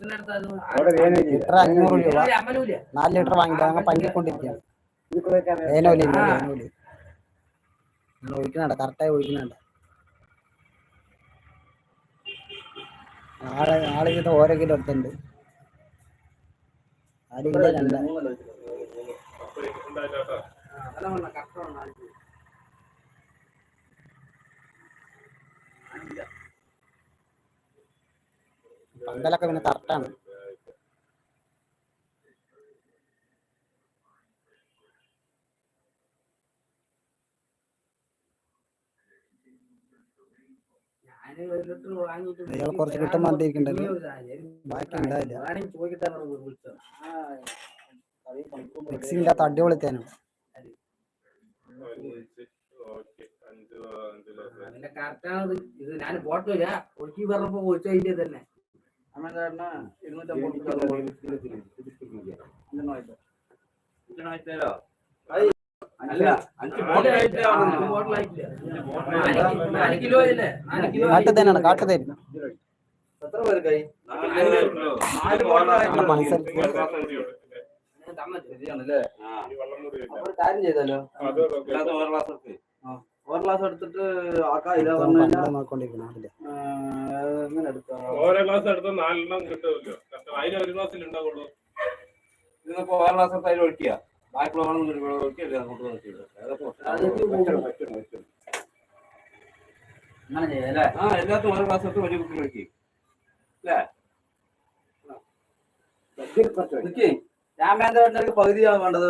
Litre അഞ്ഞൂറ് രൂപ. നാല് ലിറ്റർ വാങ്ങിയിട്ട് അങ്ങ് പങ്കിക്കൊണ്ടിരിക്കുകയാണ് വേനോലി വേനോലി ഒഴിക്കുന്നുണ്ട്. കറക്റ്റായി ഒഴിക്കുന്നുണ്ട്. ആളെ ആൾ ഇത് ഓരോ കിലോ എടുത്തുണ്ട് ആരില്ല രണ്ട്. പന്തലൊക്കെ പിന്നെ കറക്റ്റാണ് അയാൾ കുറച്ച് കിട്ടാൻ ബാക്കി ഉണ്ടാവില്ല. അകത്ത് അടിപൊളി തേനും. അതിന്റെ കറക്റ്റാണത് ഇത് ഞാൻ പോട്ടില്ല ഒഴുക്കി പറഞ്ഞപ്പോ ഒഴിച്ചു തന്നെ ശരിയാണല്ലേ? അപ്പൊ ഒരു കാര്യം ചെയ്താലോ? ഒരു ഗ്ലാസ് എടുത്തിട്ട് ആക്കാ ഇതാ പറഞ്ഞു കഴിഞ്ഞാൽ ഓരോ ഗ്ലാസ് നാലെണ്ണം കിട്ടുമല്ലോ. അതിന് ഒരു ഗ്ലാസ്സിൽ ഉണ്ടാവുള്ളൂ. ഇതിപ്പോ ഒരു ഗ്ലാസ് എടുത്ത് അതിൽ ഒഴിക്കുക. ബാക്കിയുള്ള വെള്ളം കൂടി ഇവിടെ ഒഴിക്കുക അങ്ങോട്ട് നോക്കിയത് അങ്ങനെ ചെയ്യാല്ലേ ആ എല്ലാത്തും ഓരോ ഗ്ലാസ് എടുത്ത് വലിയ അല്ലേ? പകുതിയാണ് വേണ്ടത്.